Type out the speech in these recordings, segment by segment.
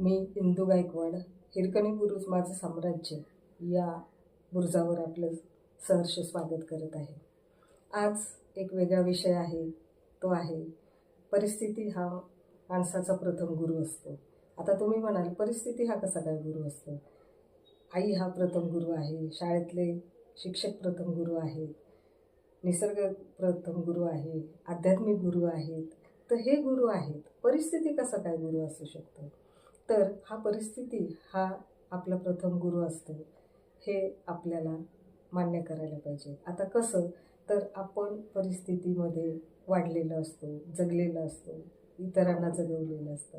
मी इंदू गायकवाड हिरकणी बुरुज माझं साम्राज्य या बुरुजावर आपलं सहर्ष स्वागत करत आहे. आज एक वेगळा विषय आहे तो आहे परिस्थिती हा माणसाचा प्रथम गुरु असतो. आता तुम्ही म्हणाल परिस्थिती हा कसा काय गुरु असतो? आई हा प्रथम गुरु आहे शाळेतले शिक्षक प्रथम गुरु आहेत निसर्ग प्रथम गुरु आहे आध्यात्मिक गुरु आहेत तर हे गुरु आहेत. परिस्थिती कसा काय गुरु असू शकतो? तर हा परिस्थिती हा आपला प्रथम गुरु असतो. हे आपल्याला मान्य करायला पाहिजे. आता कसं? तर आपण परिस्थितीमध्ये वाढलेलं असतो जगलेलं असतो इतरांना जगवलेलं असतं.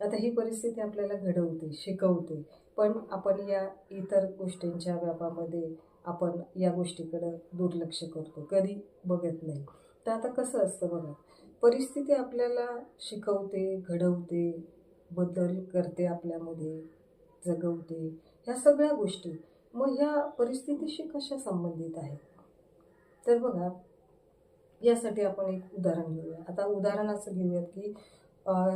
आता ही परिस्थिती आपल्याला घडवते शिकवते. पण आपण या इतर गोष्टींच्या व्यापामध्ये आपण या गोष्टीकडं दुर्लक्ष करतो कधी बघत नाही. तर आता कसं असतं बघा परिस्थिती आपल्याला शिकवते घडवते बदल करते आपल्यामध्ये जगवते ह्या सगळ्या गोष्टी. मग ह्या परिस्थितीशी कशा संबंधित आहेत? तर बघा यासाठी आपण एक उदाहरण घेऊया. आता उदाहरण असं घेऊयात की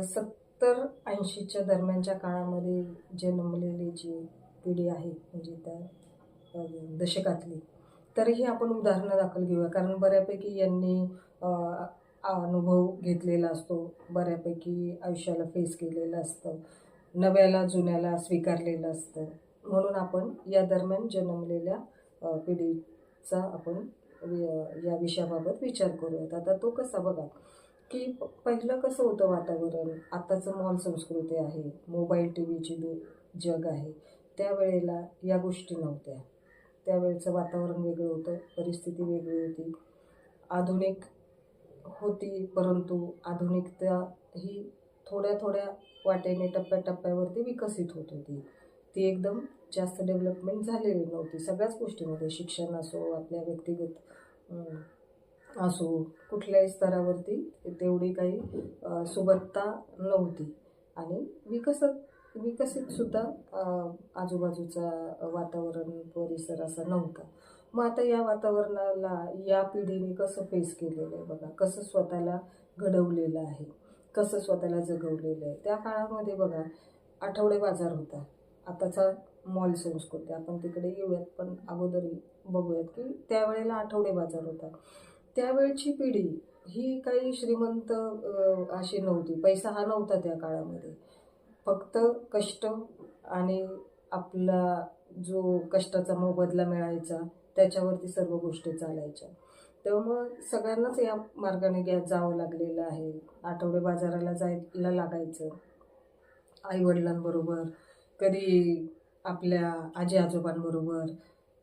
सत्तर ऐंशीच्या दरम्यानच्या काळामध्ये जन्मलेली जी पिढी आहे म्हणजे त्या दशकातली तरीही आपण उदाहरणं दाखल घेऊया. कारण बऱ्यापैकी यांनी अनुभव घेतलेला असतो. बऱ्यापैकी आयुष्याला फेस केलेलं असतं. नव्याला जुन्याला स्वीकारलेलं असतं. म्हणून आपण या दरम्यान जन्मलेल्या पिढीचा आपण या विषयाबाबत विचार करूयात. आता तो कसा बघा की पहिलं कसं होतं वातावरण? आत्ताचं मॉल संस्कृती आहे. मोबाईल टी व्हीची जग आहे. त्यावेळेला या गोष्टी नव्हत्या. त्यावेळेचं वातावरण वेगळं होतं. परिस्थिती वेगळी होती. आधुनिक होती परंतु आधुनिकता ही थोड्या थोड्या वाटेने टप्प्याटप्प्यावरती विकसित होत होती. ती एकदम जास्त डेव्हलपमेंट झालेली नव्हती. सगळ्याच गोष्टीमध्ये शिक्षण असो आपल्या व्यक्तिगत असो कुठल्याही स्तरावरती तेवढी काही सुबत्ता नव्हती. आणि विकसत विकसितसुद्धा आजूबाजूचा वातावरण परिसर असा नव्हता. मग आता या वातावरणाला या पिढीने कसं फेस केलेलं आहे बघा. कसं स्वतःला घडवलेलं आहे. कसं स्वतःला जगवलेलं आहे. त्या काळामध्ये बघा आठवडे बाजार होता. आताचा मॉल संस्कृती. आपण तिकडे येऊयात पण अगोदर बघूयात की त्यावेळेला आठवडे बाजार होता. त्यावेळची पिढी ही काही श्रीमंत अशी नव्हती. पैसा हा नव्हता त्या काळामध्ये. फक्त कष्ट आणि आपला जो कष्टाचा मोबदला मिळायचा त्याच्यावरती सर्व गोष्टी चालायच्या. त्यामुळं सगळ्यांनाच या मार्गाने घ्या जावं लागलेलं आहे. आठवडे बाजाराला जायला लागायचं. आईवडिलांबरोबर कधी आपल्या आजी आजोबांबरोबर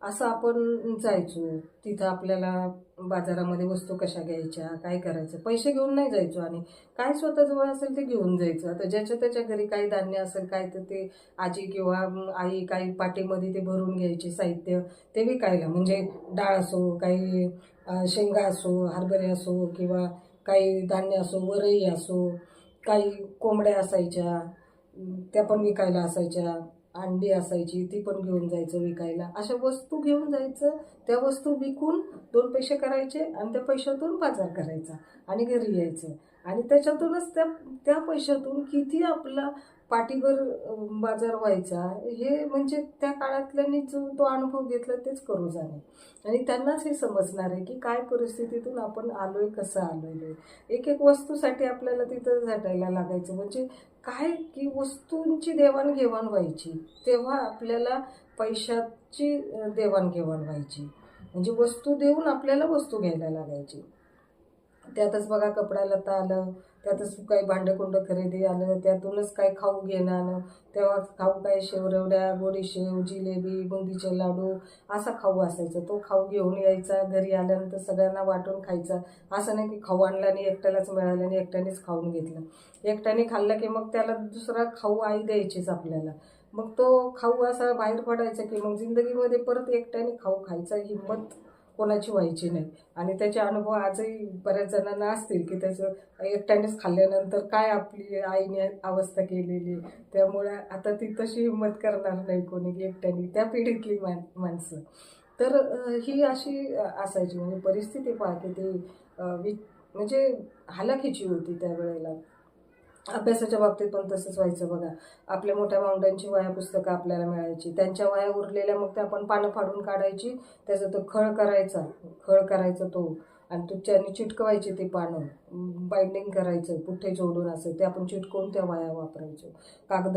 असं आपण जायचो. तिथं आपल्याला बाजारामध्ये वस्तू कशा घ्यायच्या काय करायचं? पैसे घेऊन नाही जायचो आणि काय स्वतःजवळ असेल ते घेऊन जायचं. आता ज्याच्या त्याच्या घरी काही धान्य असेल काय तर ते आजी किंवा आई काही पाटीमध्ये ते भरून घ्यायचे साहित्य ते विकायला म्हणजे डाळ असो काही शेंगा असो हरभरे असो किंवा काही धान्य असो वरई असो काही कोंबड्या असायच्या त्या पण विकायला असायच्या. अंडी असायची ती पण घेऊन जायचं विकायला. अशा वस्तू घेऊन जायचं त्या वस्तू विकून दोन पैसे करायचे आणि त्या पैशातून बाजार करायचा आणि घरी यायचं. आणि त्याच्यातूनच त्या त्या पैशातून किती आपला पाठीभर बाजार व्हायचा हे म्हणजे त्या काळातल्यानी जो तो अनुभव घेतला तेच करू जाणे. आणि त्यांनाच हे समजणार आहे की काय परिस्थितीतून आपण आलो आहे कसं आलो आहे एक एक वस्तूसाठी आपल्याला तिथं झटायला लागायचं. म्हणजे काय की वस्तूंची देवाणघेवाण व्हायची तेव्हा आपल्याला पैशाची देवाणघेवाण व्हायची. म्हणजे वस्तू देऊन आपल्याला वस्तू घ्यायला लागायची. त्यातच बघा कपडा लता आलं त्यातच काही भांडकुंड खरेदी आलं त्यातूनच काय खाऊ घेणं आलं तेव्हा खाऊ काय शेवरवड्या गोडीशेव जिलेबी बुंदीचे लाडू असा खाऊ असायचा. तो खाऊ घेऊन यायचा घरी आल्यानंतर सगळ्यांना वाटून खायचा. असं नाही की खाऊ आणला आणि एकट्यालाच मिळालं आणि एकट्यानेच खाऊन घेतलं. एकट्याने खाल्लं की मग त्याला दुसरा खाऊ आई द्यायचीच आपल्याला. मग तो खाऊ असा बाहेर पडायचा की मग जिंदगीमध्ये परत एकट्याने खाऊ खायचा हिंमत कोणाची व्हायची नाही. आणि त्याचे अनुभव आजही बऱ्याच जणांना असतील की त्याचं एकट्यानेच खाल्ल्यानंतर काय आपली आईने अवस्था केलेली त्यामुळे आता ती तशी हिंमत करणार नाही कोणी एकट्याने त्या पिढीतली मान माणसं. तर ही अशी असायची. म्हणजे परिस्थिती पाहते ती वि म्हणजे हालाखीची होती त्यावेळेला. अभ्यासाच्या बाबतीत पण तसंच व्हायचं बघा. आपल्या मोठ्या मावंड्यांची वया पुस्तकं आपल्याला मिळायची. त्यांच्या वया उरलेल्या मग ते आपण पानं फाडून काढायची. त्याचा तो खळ करायचा. खळ करायचा तो. आणि तुमच्यानी चिटकवायची ते पानं. बाइंडिंग करायचं पुठ्ठे जोडून असं. ते आपण चिटकवून त्या वाया वापरायचो. कागद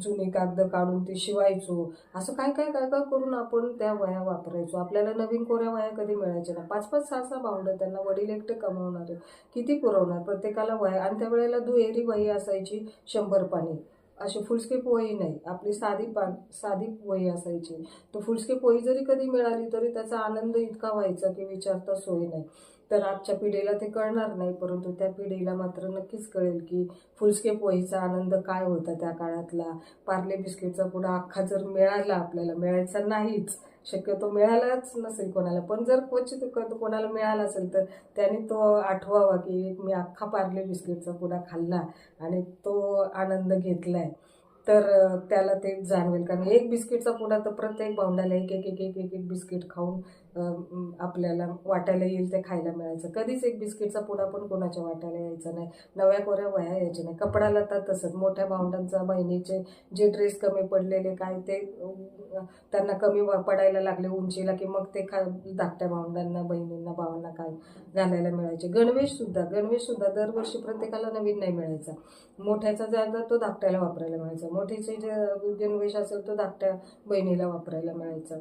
जुनी कागद काढून ते शिवायचो. असं काय काय काय काय करून आपण त्या वया वापरायचो? आपल्याला नवीन कोऱ्या वया कधी मिळायच्या ना पाच पाच सहा सहा भावंड त्यांना वडील एकटे कमवणारे. किती पुरवणार? प्रत्येकाला वया. आणि त्यावेळेला दुहेरी वही असायची शंभर पाणी अशी फुलस्केप वही नाही. आपली साधी पान साधी वही असायची. तर फुलस्केप वही जरी कधी मिळाली तरी त्याचा आनंद इतका व्हायचा की विचारता सोय नाही. तर आजच्या पिढीला ते कळणार नाही परंतु त्या पिढीला मात्र नक्कीच कळेल की फुलस्केप वहीचा आनंद काय होता त्या काळातला. पार्ले बिस्किटचा पुढा अख्खा जर मिळाला आपल्याला मिळायचा नाहीच. शक्यतो मिळालाच नसेल कोणाला. पण जर क्वचित कोणाला मिळाला असेल तर त्याने तो आठवावा की मी अख्खा पार्ले बिस्किटचा पुडा खाल्ला आणि तो आनंद घेतला आहे तर त्याला ते जाणवेल. कारण एक बिस्किटचा पुडा तर प्रत्येक भावंडाला एक एक एक एक एक एक बिस्किट खाऊन आपल्याला वाटायला येईल ते खायला मिळायचं. कधीच एक बिस्किटचा पुडा पण कोणाच्या वाटायला यायचा नाही. नव्या कोऱ्या वया यायच्या नाही. कपडा लता तसंच. मोठ्या भावंडांचा बहिणीचे जे ड्रेस कमी पडलेले काय ते त्यांना कमी पडायला लागले उंचीला की मग ते खा धाकट्या भावंडांना बहिणींना भावांना काय घालायला मिळायचे. गणवेशसुद्धा गणवेशसुद्धा दरवर्षी प्रत्येकाला नवीन नाही मिळायचा. मोठ्याचा जागा तो धाकट्याला वापरायला मिळायचा. मोठीचे जे गणवेश असेल तो धाकट्या बहिणीला वापरायला मिळायचा.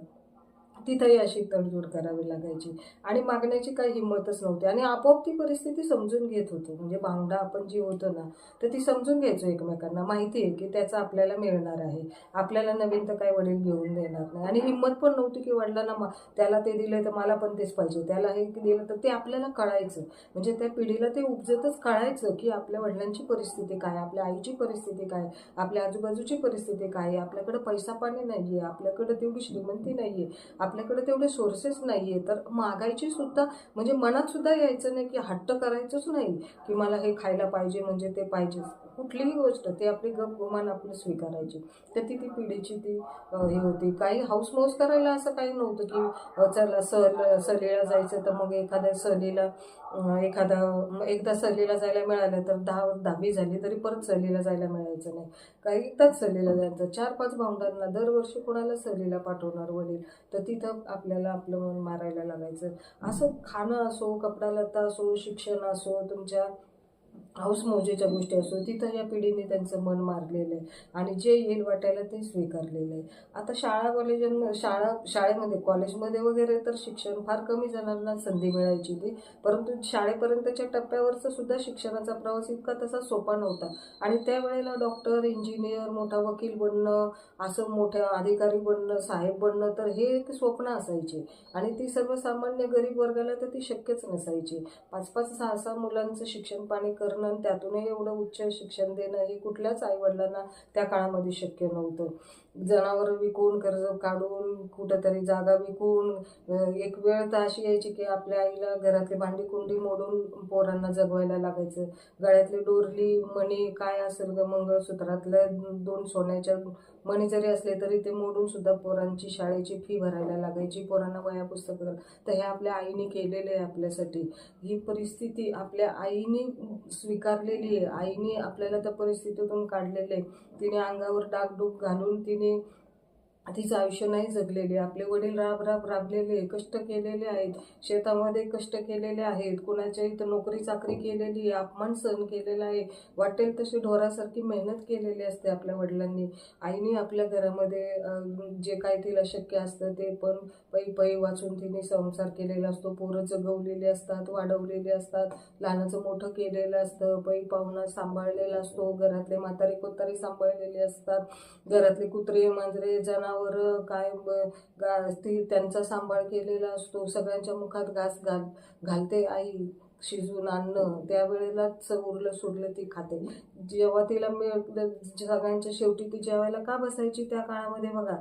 तिथंही अशी तडजोड करावी लागायची. आणि मागण्याची काही हिंमतच नव्हती. आणि आपोआप ती परिस्थिती समजून घेत होतो. म्हणजे भावंडा आपण जी होतो ना तर ती समजून घ्यायचो एकमेकांना. माहिती आहे की त्याचं आपल्याला मिळणार आहे. आपल्याला नवीन तर काय वडील घेऊन देणार नाही. आणि हिंमत पण नव्हती की वडिलांना मा- त्याला ते दिलं तर मला पण तेच पाहिजे. त्याला हे दिलं तर ते आपल्याला कळायचं. म्हणजे त्या पिढीला ते उपजतच कळायचं की आपल्या वडिलांची परिस्थिती काय आपल्या आईची परिस्थिती काय आपल्या आजूबाजूची परिस्थिती काय आहे आपल्याकडे पैसा पाणी नाही आहे आपल्याकडे तेवढी श्रीमंती नाही आहे आपल्याकडे तेवढे सोर्सेस नाही आहे तर मागायची सुद्धा म्हणजे मनात सुद्धा यायचं नाही की हट्ट करायचंच नाही की मला हे खायला पाहिजे म्हणजे ते पाहिजेच. कुठलीही गोष्ट ते आपली गप गुमान आपलं स्वीकारायची. तर ती ती पिढीची ती हे होती. काही हाऊस मौस करायला असं काही नव्हतं की चला सहल सहलीला जायचं तर मग एखाद्या सहलीला एखादा एकदा सहलीला जायला मिळालं तर दहा दहावी झाली तरी परत सहलीला जायला मिळायचं नाही. काही एकदाच सहलीला जायचं. चार पाच भावंडांना दरवर्षी कोणाला सहलीला पाठवणार वडील? तर तिथं आपल्याला आपलं मन मारायला लागायचं. असं खाणं असो कपडा लत्ता असो शिक्षण असो तुमच्या हौस मौजेच्या गोष्टी असो तिथं या पिढीने त्यांचं मन मारलेलं आहे आणि जे येईल वाटायला ते स्वीकारलेलं आहे. आता शाळा कॉलेजांमध्ये शाळा शाळेमध्ये कॉलेजमध्ये वगैरे तर शिक्षण फार कमी जणांना संधी मिळायची ती परंतु शाळेपर्यंतच्या टप्प्यावरचा सुद्धा शिक्षणाचा प्रवास इतका तसा सोपा नव्हता. आणि त्यावेळेला डॉक्टर इंजिनियर मोठा वकील बनणं असं मोठ्या अधिकारी बनणं साहेब बनणं तर हे एक स्वप्न असायचे. आणि ती सर्वसामान्य गरीब वर्गाला तर ती शक्यच नसायची. पाच पाच सहा सहा मुलांचं शिक्षण पाणी करणं आणि त्यातूनही एवढं उच्च शिक्षण देणं हे कुठल्याच आईवडिलांना त्या काळामध्ये शक्य नव्हतं. जनावरं विकून कर्ज काढून कुठंतरी जागा विकून एक वेळ तर अशी यायची की आपल्या आईला घरातली भांडी कुंडी मोडून पोरांना जगवायला लागायचं. गळ्यातली डोरली मणी काय असेल ग मंगळसूत्रातल्या दोन सोन्याच्या मणी जरी असले तरी ते मोडून सुद्धा पोरांची शाळेची फी भरायला लागायची पोरांना वया पुस्तकं तर हे आपल्या आईने केलेलं आहे आपल्यासाठी. ही परिस्थिती आपल्या आईने स्वीकारलेली आहे. आईने आपल्याला त्या परिस्थितीतून काढलेलं आहे. तिने अंगावर डागडूग घालून तिने तिचं आयुष्य नाही जगलेले. आपले वडील राब राब राबलेले कष्ट केलेले आहेत. शेतामध्ये कष्ट केलेले आहेत. कुणाच्या इथं नोकरी चाकरी केलेली आहे अपमान सहन केलेला आहे. वाटेल तशी ढोरासारखी मेहनत केलेली असते आपल्या वडिलांनी. आईने आपल्या घरामध्ये जे काय तिला शक्य असतं ते पण पै पै वाचून तिने संसार केलेला असतो. पोरं जगवलेली असतात वाढवलेले असतात. लहानाचं मोठं केलेलं असतं. पै पाहुणा सांभाळलेला असतो. घरातले म्हातारे कोतारे सांभाळलेले असतात. घरातले कुत्रे मांजरे जनावर काय ब- गा ती त्यांचा सांभाळ केलेला असतो. सगळ्यांच्या मुखात घास घाल घालते आई शिजून आणणं. त्यावेळेलाच उरलं सुरलं ती खाते. जेव्हा तिला मिळ सगळ्यांच्या शेवटी ती जेवायला का बसायची त्या काळामध्ये बघा?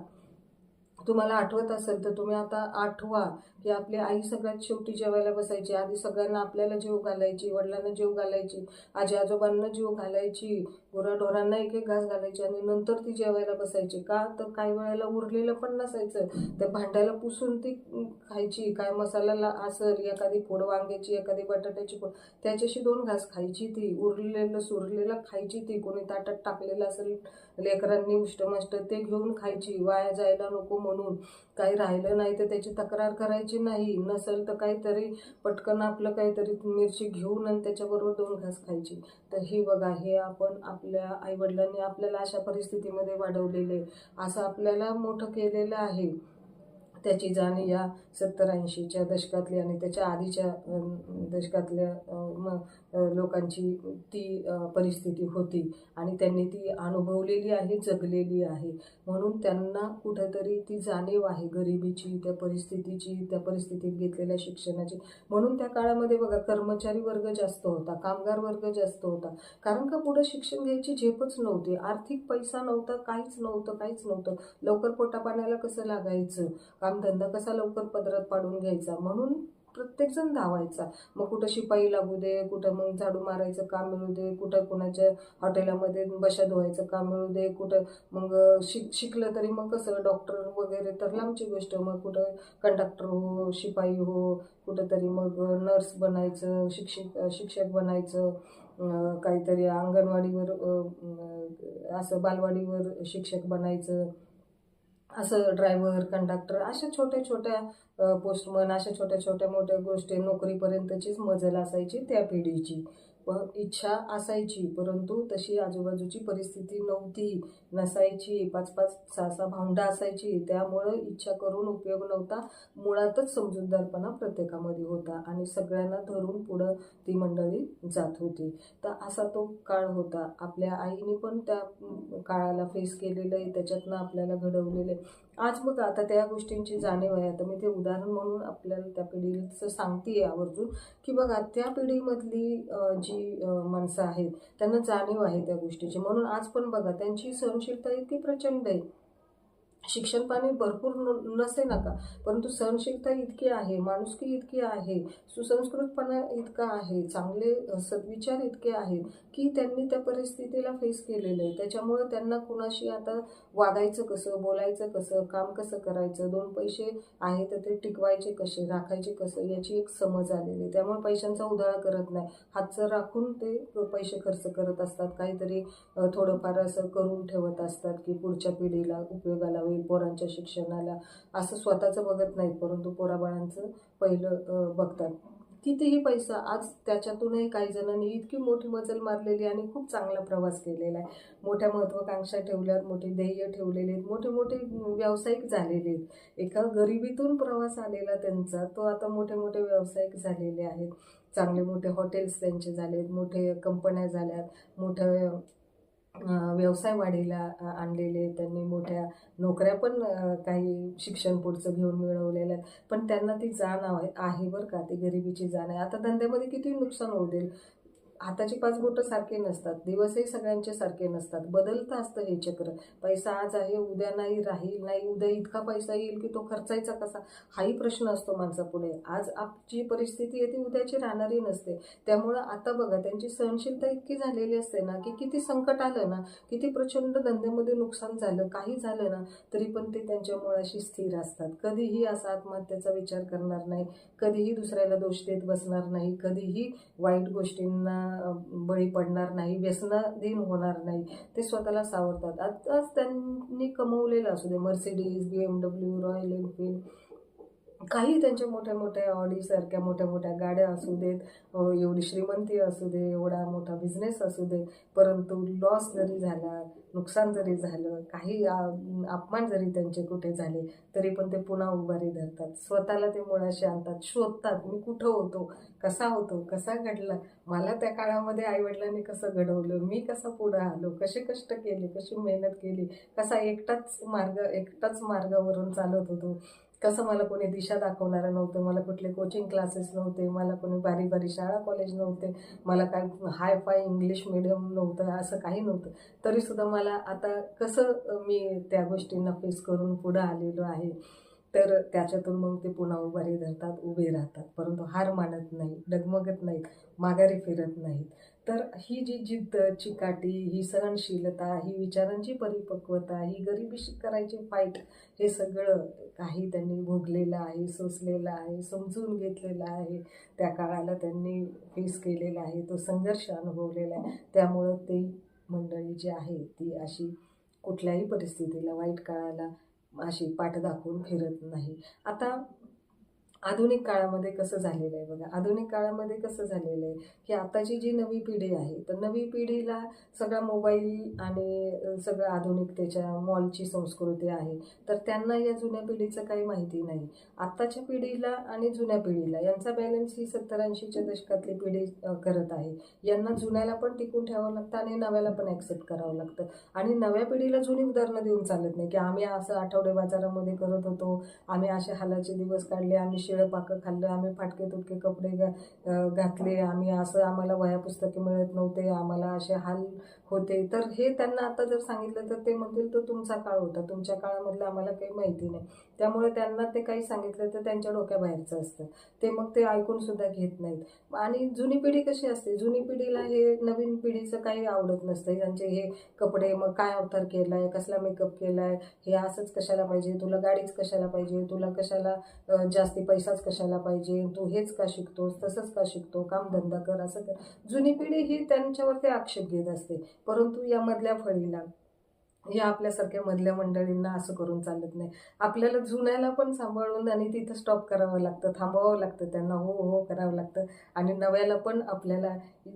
तुम्हाला आठवत असेल तर तुम्ही आता आठवा. की आपली आई सगळ्यात शेवटी जेवायला बसायची. आधी सगळ्यांना आपल्याला जीव घालायची वडिलांना जीव घालायची आजी आजोबांना जीव घालायची गुराढोरांना एक एक घास घालायची आणि नंतर ती जेवायला बसायची. का? तर काही वेळेला उरलेलं पण नसायचं. त्या भांड्याला पुसून ती खायची. काय मसाला आसर एखादी फोड वांग्याची एखादी बटाट्याची फोड त्याच्याशी दोन घास खायची ती. उरलेलं सुरलेलं खायची ती. कोणी ताटात टाकलेलं असेल लेकरांनी उष्टमष्ट ते घेऊन खायची. वाया जायला नको म्हणून. काही राहिलं नाही तर त्याची तक्रार करायची नाही. नसेल तर काहीतरी पटकन आपलं काहीतरी मिरची घेऊन आणि त्याच्याबरोबर दोन घास खायची. तर ही बघा हे आपण आपल्या आईवडिलांनी आपल्याला अशा परिस्थितीमध्ये वाढवलेले असं आपल्याला मोठं केलेलं आहे. त्याची जाण या सत्तर ऐंशीच्या दशकातली आणि त्याच्या आधीच्या दशकातल्या म लोकांची ती परिस्थिती होती. आणि त्यांनी ती अनुभवलेली आहे जगलेली आहे. म्हणून त्यांना कुठंतरी ती जाणीव आहे गरिबीची त्या परिस्थितीची त्या परिस्थितीत घेतलेल्या शिक्षणाची. म्हणून त्या काळामध्ये बघा कर्मचारी वर्ग जास्त होता कामगार वर्ग जास्त होता. कारण का पुढं शिक्षण घ्यायची झेपच नव्हती. आर्थिक पैसा नव्हता काहीच नव्हतं काहीच नव्हतं. लवकर पोटापाण्याला कसं लागायचं? कामधंदा कसा लवकर पदरात पाडून घ्यायचा? म्हणून प्रत्येकजण धावायचा. मग कुठं शिपाई लागू दे कुठं मग झाडू मारायचं काम मिळू दे कुठं कुणाच्या हॉटेलामध्ये बशा धुवायचं काम मिळू दे कुठं मग शिक शिकलं तरी मग कसं डॉक्टर वगैरे तर लांबची गोष्ट. मग कुठं कंडक्टर हो शिपाई हो कुठंतरी मग नर्स बनायचं शिक्षक शिक्षक बनायचं काहीतरी अंगणवाडीवर असं बालवाडीवर शिक्षक बनायचं. असं ड्रायव्हर कंडक्टर अशा छोट्या छोट्या पोस्टमन अशा छोट्या छोट्या मोठ्या गोष्टी नोकरीपर्यंतचीच मजल असायची त्या पिढीची. इच्छा असायची परंतु तशी आजूबाजूची परिस्थिती नव्हती. नसायची पाच पाच सहा सहा भावंडा असायची. त्यामुळं इच्छा करून उपयोग नव्हता. मुळातच समजूतदारपणा प्रत्येकामध्ये होता आणि सगळ्यांना धरून पुढं ती मंडळी जात होती. तर असा तो काळ होता. आपल्या आईने पण त्या काळाला फेस केलेलं आहे. त्याच्यातनं आपल्याला घडवलेलं आहे. आज बघ आता त्या गोष्टींची जाणीव आहे. आता मी ते उदाहरण म्हणून आपल्याला त्या पिढीचं सांगते आवर्जून की बघा त्या पिढीमधली जी माणसं आहेत त्यांना जाणीव आहे त्या गोष्टीची. म्हणून आज पण बघा त्यांची सहनशीलता इतकी प्रचंड आहे. शिक्षण पाणी भरपूर नसे नका परंतु सहनशीलता इतकी आहे माणुसकी इतकी आहे सुसंस्कृतपणा इतका आहे चांगले सद्विचार इतके आहेत की त्यांनी त्या परिस्थितीला फेस केलेलं आहे. त्याच्यामुळं त्यांना कुणाशी आता वागायचं कसं बोलायचं कसं काम कसं करायचं दोन पैसे आहे तर ते टिकवायचे कसे राखायचे कसं याची एक समज आलेली आहे. त्यामुळे पैशांचा उधळा करत नाही. हातचं राखून ते पैसे खर्च करत असतात. काहीतरी थोडंफार असं करून ठेवत असतात की पुढच्या पिढीला उपयोगाला होईल पोरांच्या शिक्षणाला असं स्वतःचं बघत नाहीत परंतु पोराबाळांचं पहिलं बघतात. कितीही पैसा आज त्याच्यातूनही काही जणांनी इतकी मोठी मजल मारलेली आणि खूप चांगला प्रवास केलेला आहे. मोठ्या महत्त्वाकांक्षा ठेवल्यात मोठे ध्येय ठेवलेले आहेत मोठे मोठे व्यावसायिक झालेले आहेत. एका गरिबीतून प्रवास आलेला त्यांचा तो आता मोठे मोठे व्यावसायिक झालेले आहेत. चांगले मोठे हॉटेल्स त्यांचे झाले आहेत मोठे कंपन्या झाल्यात मोठं व्यवसाय वाढीला आणलेले त्यांनी मोठ्या नोकऱ्या पण काही शिक्षण पुढचं घेऊन मिळवलेल्या पण त्यांना ती जाण आहे बरं का ती गरिबीची जाण आहे. आता धंद्यामध्ये किती नुकसान होऊ देईल? हाताची पाच बोटं सारखे नसतात दिवसही सगळ्यांचे सारखे नसतात. बदलतं असतं हे चक्र. पैसा आज आहे उद्या नाही राहील नाही उद्या इतका पैसा येईल की तो खर्चायचा कसा? हाही प्रश्न असतो माणसापुढे आज आपची परिस्थिती आहे ती उद्याची राहणारी नसते. त्यामुळं आता बघा त्यांची सहनशीलता इतकी झालेली असते ना की किती संकट आलं ना किती प्रचंड धंद्यामध्ये नुकसान झालं काही झालं ना तरी पण ते त्यांच्या मुळाशी स्थिर असतात. कधीही असा आत्महत्येचा विचार करणार नाही कधीही दुसऱ्याला दोष देत बसणार नाही कधीही वाईट गोष्टींना बळी पडणार नाही व्यसनाधीन होणार नाही ते स्वतःला सावरतात. आताच त्यांनी कमवलेलं असू दे Mercedes B M W Royal Enfield काही त्यांच्या मोठ्या मोठ्या ऑडीसारख्या मोठ्या मोठ्या गाड्या असू देत एवढी श्रीमंती असू दे एवढा मोठा बिझनेस असू दे परंतु लॉस जरी झाला नुकसान जरी झालं काही अपमान जरी त्यांचे कुठे झाले तरी पण ते पुन्हा उभारी धरतात. स्वतःला ते मुळाशी आणतात शोधतात मी कुठं होतो? कसा होतो? कसा घडला? मला त्या काळामध्ये आईवडिलांनी कसं घडवलं? मी कसा पुढं आलो? कसे कष्ट केले? कशी मेहनत केली? कसा एकटाच मार्ग एकटाच मार्गावरून चालत होतो? कसं मला कोणी दिशा दाखवणारं नव्हतं मला कुठले कोचिंग क्लासेस नव्हते मला कोणी बारी बारीक शाळा कॉलेज नव्हते मला काय हाय फाय इंग्लिश मिडियम नव्हतं असं काही नव्हतं. तरीसुद्धा मला आता कसं मी त्या गोष्टींना फेस करून पुढं आलेलो आहे तर त्याच्यातून मग ते पुन्हा उभारी धरतात उभे राहतात परंतु हार मानत नाही डगमगत नाहीत माघारी फिरत नाहीत. तर ही जी जिद्द चिकाटी ही सहनशीलता ही विचारांची परिपक्वता ही गरिबीशी करायची फाईट हे सगळं काही त्यांनी भोगलेलं आहे सोसलेलं आहे समजून घेतलेलं आहे. त्या काळाला त्यांनी फेस केलेला आहे तो संघर्ष अनुभवलेला आहे. त्यामुळं ते मंडळी जी आहे ती अशी कुठल्याही परिस्थितीला वाईट काळाला अशी पाठ दाखवून फिरत नाही. आता आधुनिक काळामध्ये कसं झालेलं आहे बघा. आधुनिक काळामध्ये कसं झालेलं आहे की आताची जी नवी पिढी आहे तर नवी पिढीला सगळा मोबाईल आणि सगळं आधुनिकतेच्या मॉलची संस्कृती आहे तर त्यांना या जुन्या पिढीचं काही माहिती नाही. आत्ताच्या पिढीला आणि जुन्या पिढीला यांचा बॅलन्स ही सत्तर ऐंशीच्या दशकातली पिढी करत आहे. यांना जुन्याला पण टिकून ठेवावं लागतं आणि नव्याला पण ॲक्सेप्ट करावं लागतं. आणि नव्या पिढीला जुनी उदाहरणं देऊन चालत नाही की आम्ही असं आठवडे बाजारामध्ये करत होतो आम्ही असे हालाचे दिवस काढले आम्ही शिळं पाकं खाल्लं आम्ही फाटके तुटके कपडे घातले. आम्ही असं आम्हाला वह्या पुस्तके मिळत नव्हते. आम्हाला असे हाल होते. तर हे त्यांना आता जर सांगितलं तर ते म्हणतील तो तुमचा काळ होता. तुमच्या काळामधलं आम्हाला काही माहिती नाही. त्यामुळे त्यांना ते काही सांगितलं तर त्यांच्या डोक्याबाहेरचं असतं. ते मग ते ऐकून सुद्धा घेत नाहीत. आणि जुनी पिढी कशी असते? जुनी पिढीला हे नवीन पिढीचं काही आवडत नसतं. त्यांचे हे कपडे मग काय अवतार केला आहे कसला मेकअप केला आहे हे असंच कशाला पाहिजे? तुला गाडीच कशाला पाहिजे? तुला कशाला जास्ती पैसाच कशाला पाहिजे? तू हेच का शिकतोस? तसंच का शिकतो? कामधंदा कर असं कर. जुनी पिढी ही त्यांच्यावरती आक्षेप घेत असते. परंतु या मधल्या फळीला या आपल्यासारख्या मधल्या मंडळींना असं करून चालत नाही. आपल्याला जुन्याला पण सांभाळून आणि तिथं स्टॉप करावं लागतं थांबवावं लागतं त्यांना हो हो करावं लागतं आणि नव्याला पण आपल्याला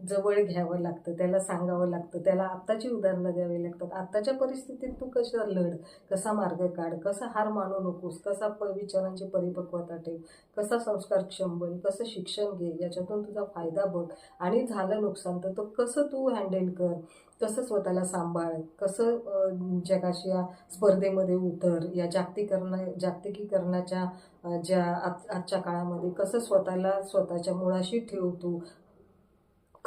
जवळ घ्यावं लागतं त्याला सांगावं लागतं त्याला आत्ताची उदाहरणं द्यावी लागतात. आत्ताच्या परिस्थितीत तू कशा लढ कसा मार्ग काढ कसा हार मानू नकोस कसा प विचारांची परिपक्वता ठेव कसा संस्कारक्षम बन कसं शिक्षण घे याच्यातून तुझा फायदा बघ आणि झालं नुकसान तर तो कसं तू हँडल कर? कसं स्वतःला सांभाळ कसं जगाशी या स्पर्धेमध्ये उतर या जागतिकरण जागतिकीकरणाच्या ज्या आज आजच्या काळामध्ये कसं स्वतःला स्वतःच्या मुळाशी ठेवतो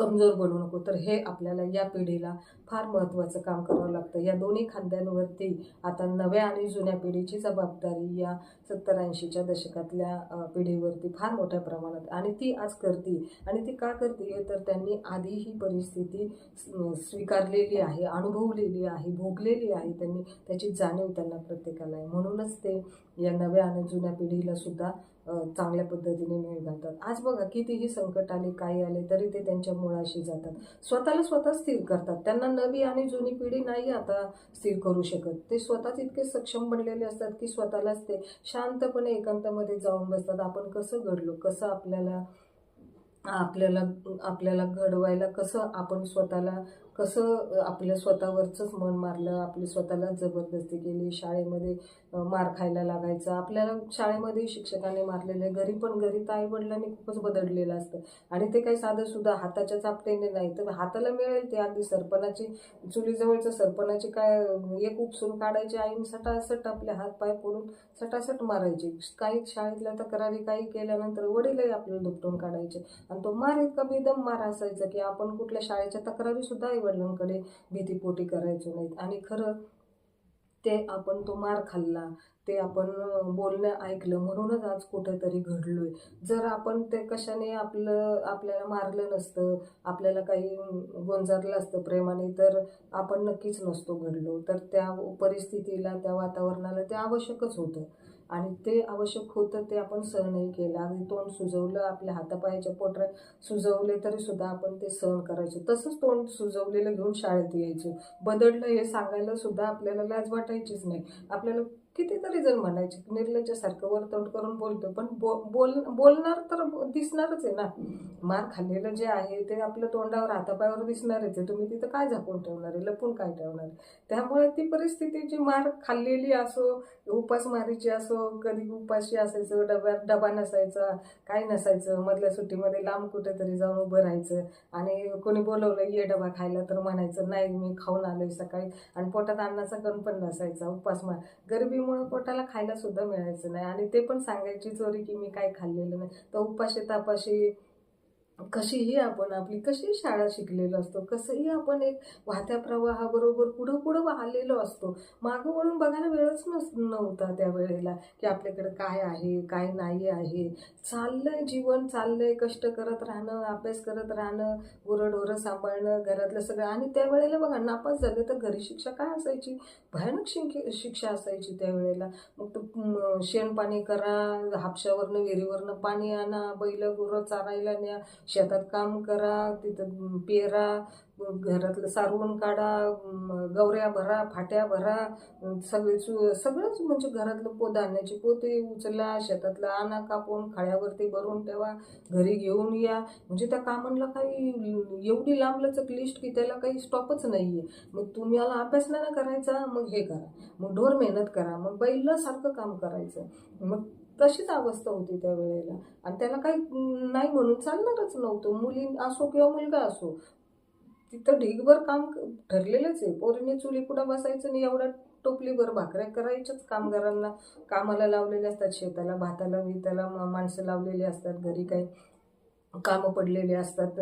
कमजोर बनू नको. तर हे आपल्याला या पिढीला फार महत्त्वाचं काम करावं लागतं. या दोन्ही खांद्यांवरती आता नव्या आणि जुन्या पिढीची जबाबदारी या सत्तर ऐंशीच्या दशकातल्या पिढीवरती फार मोठ्या प्रमाणात आणि ती आज करते. आणि ती का करते तर त्यांनी आधी ही परिस्थिती स्वीकारलेली आहे अनुभवलेली आहे भोगलेली आहे. त्यांनी त्याची जाणीव त्यांना प्रत्येकाला आहे. म्हणूनच ते या नव्या आणि जुन्या पिढीला सुद्धा चांगल्या पद्धतीने मेळ घालतात. आज बघा कितीही संकट आले काही आले तरी ते त्यांच्या मुळाशी जातात. स्वतःला स्वतः स्थिर करतात. त्यांना नवी आणि जुनी पिढी नाही आता स्थिर करू शकत. ते स्वतःच इतके सक्षम बनलेले असतात की स्वतःलाच ते शांतपणे एकांतामध्ये जाऊन बसतात. आपण कसं घडलो? कसं आपल्याला आपल्याला आपल्याला घडवायला कसं आपण स्वतःला कसं आपलं स्वतःवरचंच मन मारलं आपली स्वतःला जबरदस्ती केली शाळेमध्ये मार खायला लागायचा. आपल्याला शाळेमध्ये शिक्षकांनी मारलेले घरी पण घरी तर आईवडिलांनी खूपच बदललेलं असतं. आणि ते काही साधं सुद्धा हाताच्या चापटेने नाही. तर हाताला मिळेल ते अगदी सरपणाची चुलीजवळचं सरपणाची काय एक उपसून काढायची आईन सटासट आपले हात पाय पडून सटासट मारायचे. काही शाळेतल्या तक्रारी काही केल्यानंतर वडीलही आपल्याला दुपटून काढायचे. आणि तो मार इतका बेदम मार असायचा की आपण कुठल्या शाळेच्या तक्रारी सुद्धा आईवडिलांकडे भीतीपोटी करायचो नाहीत. आणि खरं ते आपण तो मार खाल्ला ते आपण बोलणं ऐकलं म्हणूनच आज कुठेतरी घडलोय. जर आपण ते कशाने आपलं आपल्याला मारलं नसतं आपल्याला काही गोंजारलं असतं प्रेमाने तर आपण नक्कीच नसतो घडलो. तर त्या परिस्थितीला त्या वातावरणाला ते आवश्यकच होतं. आणि ते आवश्यक होतं ते आपण सहनही केलं. आणि तोंड सुजवलं आपल्या हातापायाच्या पोटऱ्या सुजवले तरी सुद्धा आपण ते सहन करायचो. तसंच तोंड सुजवलेलं घेऊन शाळेत यायचो. बदललं हे सांगायला सुद्धा आपल्याला लाज वाटायचीच नाही. आपल्याला कितीतरी जण म्हणायचे निर्लज्जासारखं वरतोंड करून बोलतो. पण बो बोल बोलणार तर दिसणारच आहे ना. मार खाल्लेलं जे आहे ते आपलं तोंडावर हातापायावर दिसणारच आहे. तुम्ही तिथं काय झाकून ठेवणार आहे? लपून काय ठेवणार त्यामुळे ती परिस्थिती जी मार खाल्लेली असो उपासमारीची असो कधी उपाशी असायचं डब्यात डबा नसायचा काय नसायचं मधल्या सुट्टीमध्ये लांब कुठेतरी जाऊन उभं राहायचं आणि कोणी बोलवलं ये डबा खायला तर म्हणायचं नाही मी खाऊन आलोय सकाळी. आणि पोटात अन्नाचा कण पण नसायचा उपासमार गरबी मुळे पोटाला खायला सुद्धा मिळायचं नाही. आणि ते पण सांगायची चोरी की मी काय खाल्लेलं नाही. तर उपाशी तापाशी कशीही आपण आपली कशी शाळा शिकलेलो असतो कसंही आपण एक वाहत्या प्रवाहाबरोबर पुढं पुढं वाहलेलो असतो. मागं वळून बघायला वेळच नस नव्हता त्या वेळेला की आपल्याकडे काय आहे काय नाही आहे. चाललंय जीवन चाललंय कष्ट करत राहणं अभ्यास करत राहणं गुरंढोरं सांभाळणं घरातलं सगळं. आणि त्यावेळेला बघा नापास झाले तर घरी शिक्षा काय असायची? भयानक शिंक शिक्षा असायची त्यावेळेला मग तो शेणपाणी करा हापशावरनं विहिरीवरनं पाणी आणा बैल गुरं चारायला न्या शेतात काम करा तिथं पेरा घरातलं सारवून काढा गवऱ्या भरा फाट्या भरा सगळे सु सगळंच म्हणजे घरातलं पो धान्याची पोते उचला शेतातलं आणा कापून खाळ्यावरती भरून ठेवा घरी घेऊन या. म्हणजे त्या कामांना काही एवढी लांबलचक लिस्ट की त्याला काही स्टॉपच नाही आहे मग तुम्हाला अभ्यास नाही ना करायचा? मग हे करा. मग ढोर मेहनत करा. मग बैलासारखं काम करायचं. मग तशीच अवस्था होती त्या वेळेला. आणि त्याला काही नाही म्हणून चालणारच नव्हतं. मुली असो किंवा मुलगा असो तिथं ढीगभर काम ठरलेलंच आहे. पोरीने चुली कुठं बसायचं नाही एवढ्या टोपलीभर भाकऱ्या करायच्याच कामगारांना कामाला लावलेले असतात शेताला भाताला विताला माणसं लावलेली असतात घरी काही कामं पडलेली असतात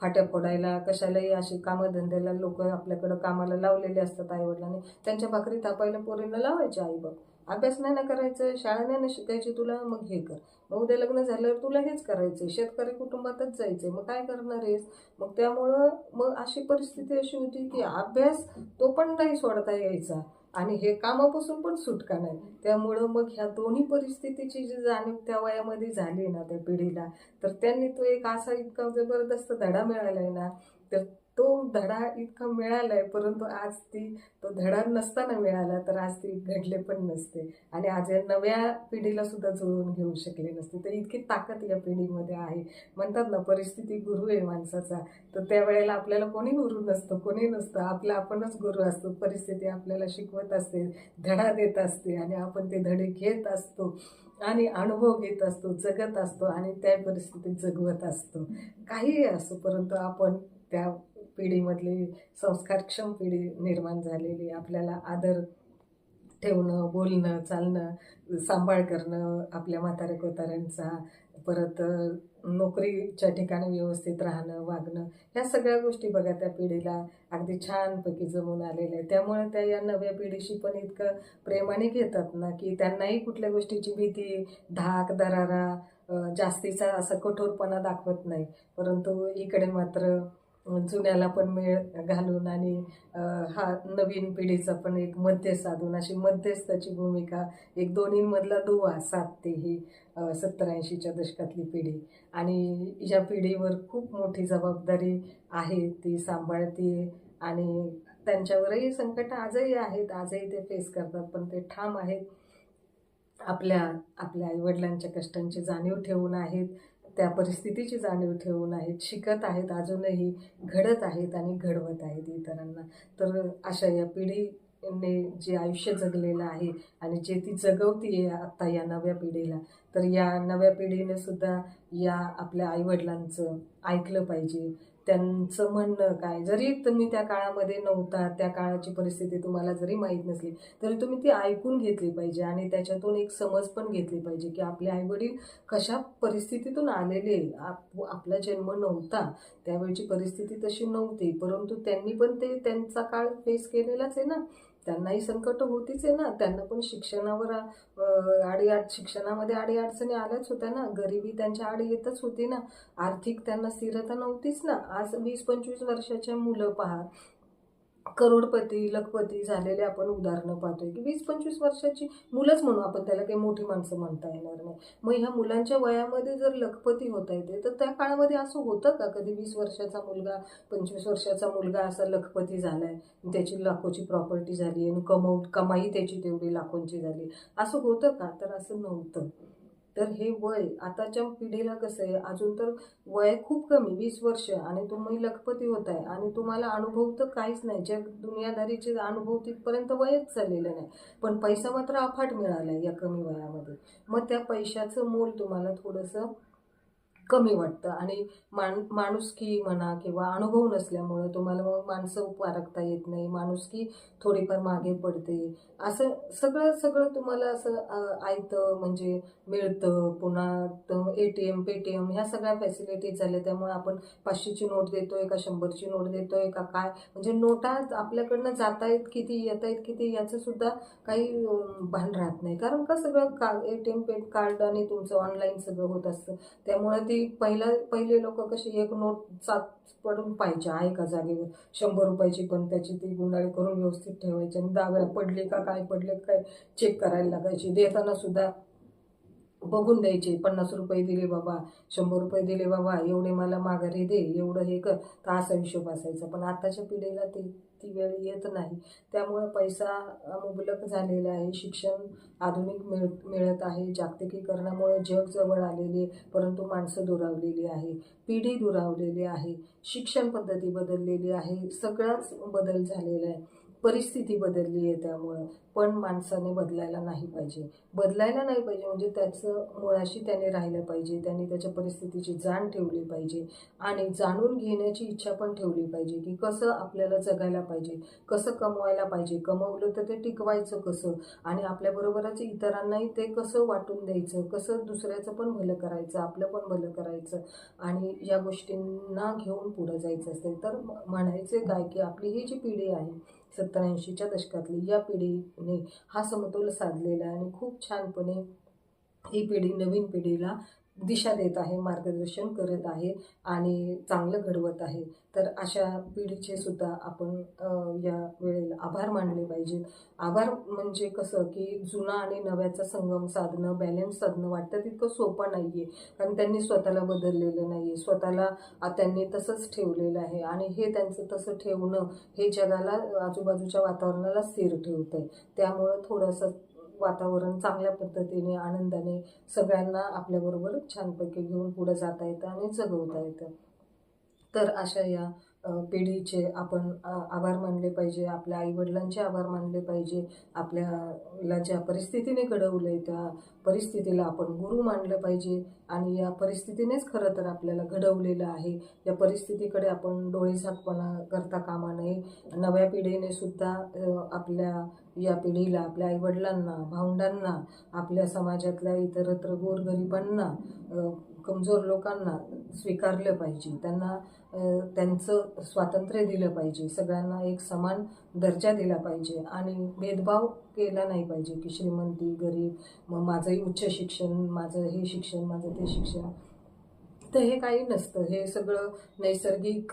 फाट्या फोडायला कशालाही अशी कामं धंद्याला लोक आपल्याकडं कामाला लावलेले असतात आईवडिलांनी. त्यांच्या भाकरी थापायला पोरींना लावायच्या आई बाप अभ्यास नाही ना करायचं शाळा नाही ना शिकायची तुला मग हे कर. मग उद्या लग्न झाल्यावर तुला हेच करायचं शेतकरी कुटुंबातच जायचंय मग काय करणार आहेस? मग त्यामुळं मग अशी परिस्थिती अशी होती की अभ्यास तो पण नाही सोडता यायचा आणि हे कामापासून पण सुटका नाही. त्यामुळं मग ह्या दोन्ही परिस्थितीची जी जाणीव त्या वयामध्ये झाली ना त्या पिढीला तर त्यांनी तो एक असा इतका जबरदस्त धडा मिळाला आहे ना तर तो धडा इतका मिळाला आहे परंतु आज ती तो धडा नसताना मिळाला तर आज ती घडले पण नसते. आणि आज या नव्या पिढीला सुद्धा जुळवून घेऊ शकले नसते. तर इतकी ताकद या पिढीमध्ये आहे. म्हणतात ना परिस्थिती गुरु आहे माणसाचा. तर त्यावेळेला आपल्याला कोणी गुरु नसतं कोणी नसतं. आपलं आपणच गुरु असतो. परिस्थिती आपल्याला शिकवत असते धडा देत असते आणि आपण ते धडे घेत असतो आणि अनुभव घेत असतो जगत असतो आणि त्या परिस्थितीत जगवत असतो. काहीही असो परंतु आपण त्या पिढीमधली संस्कारक्षम पिढी निर्माण झालेली आपल्याला आदर ठेवणं बोलणं चालणं सांभाळ करणं आपल्या म्हाताऱ्या कोताऱ्यांचा परत नोकरीच्या ठिकाणी व्यवस्थित राहणं वागणं ह्या सगळ्या गोष्टी बघा त्या पिढीला अगदी छानपैकी जमून आलेल्या आहे त्यामुळे त्या या नव्या पिढीशी पण इतकं प्रेमाने घेतात ना की त्यांनाही कुठल्या गोष्टीची भीती धाक दरारा जास्तीचा असा कठोरपणा दाखवत नाही. परंतु इकडे मात्र जुन्याला पण मेळ घालून आणि हा नवीन पिढीचा पण एक मध्य साधून अशी मध्यस्थाची भूमिका एक दोन्हीमधला दुवा साधते ही सत्तर ऐंशीच्या दशकातली पिढी. आणि या पिढीवर खूप मोठी जबाबदारी आहे ती सांभाळते आणि त्यांच्यावरही संकट आजही आहेत आजही ते फेस करतात पण ते ठाम आहेत. आपल्या आपल्या आईवडिलांच्या कष्टांची जाणीव ठेवून आहेत. त्या परिस्थितीची जाणीव ठेवून आहेत शिकत आहेत अजूनही घडत आहेत आणि घडवत आहेत इतरांना. तर अशा या पिढीने जे आयुष्य जगलेलं आहे आणि जे ती जगवती आहे आत्ता या नव्या पिढीला तर या नव्या पिढीने सुद्धा या आपल्या आईवडिलांचं ऐकलं पाहिजे. त्यांचं म्हणणं काय? जरी तुम्ही त्या काळामध्ये नव्हता त्या काळाची परिस्थिती तुम्हाला जरी माहीत नसली तरी तुम्ही ती ऐकून घेतली पाहिजे आणि त्याच्यातून एक समज पण घेतली पाहिजे की आपले आईवडील कशा परिस्थितीतून आलेले? आप आपला जन्म नव्हता त्यावेळची परिस्थिती तशी नव्हती परंतु त्यांनी पण ते त्यांचा काळ फेस केलेलाच आहे ना? त्यांनाही संकट होतीच आहे ना. त्यांना पण शिक्षणावर आडी आड शिक्षणामध्ये आडी अडचणी आल्याच होत्या ना. गरिबी त्यांच्या आड येतच होती ना. आर्थिक त्यांना स्थिरता नव्हतीच ना. आज वीस पंचवीस वर्षाच्या मुलं पहा करोडपती लखपती झालेले आपण उदाहरणं पाहतोय की वीस पंचवीस वर्षाची मुलंच म्हणू आपण त्याला काही मोठी माणसं म्हणता येणार नाही. मग ह्या मुलांच्या वयामध्ये जर लखपती होता येते तर त्या काळामध्ये असं होतं का? कधी वीस वर्षाचा मुलगा पंचवीस वर्षाचा मुलगा असा लखपती झालाय त्याची लाखोची प्रॉपर्टी झाली आणि कमव कमाई त्याची तेवढी लाखोंची झाली. असं होतं का? तर असं नव्हतं. तर हे वय आताच्या पिढीला कसं आहे? अजून तर वय खूप कमी वीस वर्ष आणि तुम्ही लखपती होत आहे आणि तुम्हाला अनुभव तर काहीच नाही. जग दुनियादारीचे अनुभव तिथपर्यंत वयच चाललेलं नाही. पण पैसा मात्र अफाट मिळाला आहे या कमी वयामध्ये. मग त्या पैशाचं मोल तुम्हाला थोडंसं कमी वाटतं. आणि मान माणुसकी म्हणा किंवा अनुभव नसल्यामुळं तुम्हाला मग माणसं पारखता येत नाही माणुसकी थोडीफार मागे पडते. असं सगळं सगळं तुम्हाला असं ऐकतं आयतं म्हणजे मिळतं. पुन्हा ए टी एम पेटीएम ह्या सगळ्या फॅसिलिटीज झाल्या. त्यामुळे आपण पाचशेची नोट देतोय का शंभरची नोट देतोय का काय? म्हणजे नोटा आपल्याकडनं जातायत किती येत आहेत किती याचं सुद्धा काही भान राहत नाही. कारण का सगळं का A T M pay card आणि तुमचं ऑनलाईन सगळं होत असतं. त्यामुळे ती पहिला पहिले लोक कशी एक नोट सात पडून पाहिजे आहे का जागेवर. शंभर रुपयाची पण त्याची ती गुंडाळी करून व्यवस्थित ठेवायची आणि दहा वेळा पडले का काय पडले काय चेक करायला लागायची. देताना सुद्धा बघून द्यायचे पन्नास रुपये दिले बाबा शंभर रुपये दिले बाबा एवढे मला माघारी दे एवढं हे कर. तर असा हिशोब असायचा. पण आताच्या पिढीला ते ती वेळ येत नाही. त्यामुळं पैसा मुबलक झालेला आहे. शिक्षण आधुनिक मिळ मिळत आहे. जागतिकीकरणामुळे जग जवळ आलेले परंतु माणसं दुरावलेली आहे. पिढी दुरावलेली आहे. शिक्षण पद्धती बदललेली आहे. सगळाच बदल झालेला आहे. परिस्थिती बदलली आहे त्यामुळं. पण माणसाने बदलायला नाही पाहिजे. बदलायला नाही पाहिजे म्हणजे त्याचं मुळाशी त्याने राहिलं पाहिजे. त्याने त्याच्या परिस्थितीची जाण ठेवली पाहिजे. आणि जाणून घेण्याची इच्छा पण ठेवली पाहिजे की कसं आपल्याला जगायला पाहिजे. कसं कमवायला पाहिजे. कमवलं तर ते टिकवायचं कसं? आणि आपल्याबरोबरच इतरांनाही ते कसं वाटून द्यायचं? कसं दुसऱ्याचं पण भलं करायचं? आपलं पण भलं करायचं? आणि या गोष्टींना घेऊन पुढं जायचं असेल तर म्हणायचं काय की आपली ही जी पिढी आहे सत्तर ऐंशीच्या दशकातली या पिढीने हा समतोल साधलेला आहे आणि खूप छानपणे ही पिढी नवीन पिढीला दिशा देत आहे मार्गदर्शन करत आहे आणि चांगलं घडवत आहे. तर अशा पिढीचे सुद्धा आपण या वेळेला आभार मानले पाहिजे आभार म्हणजे कसं की जुना आणि नव्याचा संगम साधणं बॅलन्स साधणं वाटतं तितकं सोपं नाही आहे कारण त्यांनी स्वतःला बदललेलं नाही आहे स्वतःला त्यांनी तसंच ठेवलेलं आहे आणि हे त्यांचं तसं ठेवणं हे जगाला आजूबाजूच्या वातावरणाला स्थिर ठेवतं आहे त्यामुळं थोडंसं वातावरण चांगल्या पद्धतीने आनंदाने सगळ्यांना आपल्याबरोबर छानपैकी घेऊन पुढे जाता येतं आणि जगवता येतं. तर अशा या पिढीचे आपण आभार मानले पाहिजे आपल्या आईवडिलांचे आभार मानले पाहिजे आपल्याला ज्या परिस्थितीने घडवलं आहे त्या परिस्थितीला आपण गुरु मानलं पाहिजे आणि या परिस्थितीनेच खरं तर आपल्याला घडवलेलं आहे. या परिस्थितीकडे आपण डोळेसाकपणा करता कामा नये. नव्या पिढीने सुद्धा आपल्या या पिढीला आपल्या आईवडिलांना भावंडांना आपल्या समाजातल्या इतरत्र गोरगरिबांना कमजोर लोकांना स्वीकारलं पाहिजे. त्यांना त्यांचं स्वातंत्र्य दिलं पाहिजे. सगळ्यांना एक समान दर्जा दिला पाहिजे आणि भेदभाव केला नाही पाहिजे की श्रीमंती गरीब मग माझंही उच्च शिक्षण माझं हे शिक्षण माझं ते शिक्षण. तर हे काही नसतं. हे सगळं नैसर्गिक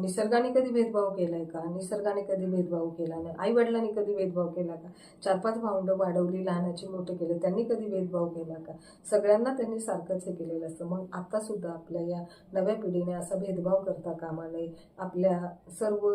निसर्गाने कधी भेदभाव केला आहे का? निसर्गाने कधी भेदभाव केला नाही? आई वडिलांनी कधी भेदभाव केला का? चार पाच भावंडं वाढवली लहानाची मोठे केले त्यांनी कधी भेदभाव केला का? सगळ्यांना त्यांनी सारखंच हे केलेलं असतं. मग आत्तासुद्धा आपल्या या नव्या पिढीने असा भेदभाव करता कामा नये. आपल्या सर्व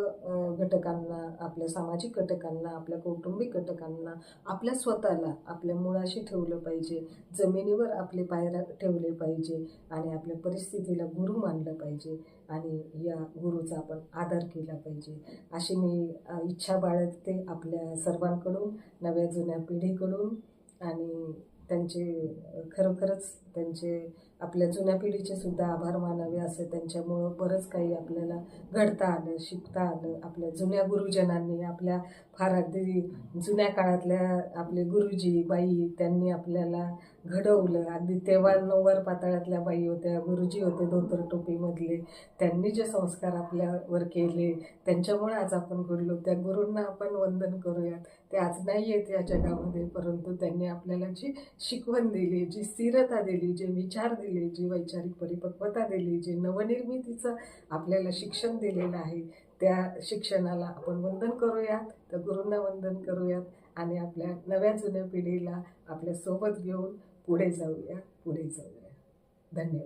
घटकांना आपल्या सामाजिक घटकांना आपल्या कौटुंबिक घटकांना आपल्या स्वतःला आपल्या मुळाशी ठेवलं पाहिजे. जमिनीवर आपले पायऱ्या ठेवले पाहिजे आणि आपल्या परिस्थितीला गुरु मानलं पाहिजे आणि या गुरुचा आपण आदर केला पाहिजे. अशी मी इच्छा बाळगते आपल्या सर्वांकडून नव्या जुन्या पिढीकडून आणि त्यांचे खरोखरच त्यांचे आपल्या जुन्या पिढीचे सुद्धा आभार मानावे असं त्यांच्यामुळं बरंच काही आपल्याला घडता आलं शिकता आलं. आपल्या जुन्या गुरुजनांनी आपल्या फार अगदी जुन्या काळातल्या आपले गुरुजी बाई त्यांनी आपल्याला घडवलं. अगदी तेव्हा नऊवार पाताळातल्या बाई होत्या गुरुजी होते धोतर टोपीमधले. त्यांनी जे संस्कार आपल्यावर केले त्यांच्यामुळे आज आपण घडलो. त्या गुरूंना आपण वंदन करूयात. ते आज नाही आहेत या जगामध्ये परंतु त्यांनी आपल्याला जी शिकवण दिली जी स्थिरता दिली जे विचार दिले जी वैचारिक परिपक्वता दिली जे नवनिर्मितीचं आपल्याला शिक्षण दिलेलं आहे त्या शिक्षणाला आपण वंदन करूयात. तर गुरूंना वंदन करूयात आणि आपल्या नव्या जुन्या पिढीला आपल्यासोबत घेऊन पुढे जाऊया पुढे जाऊया. धन्यवाद.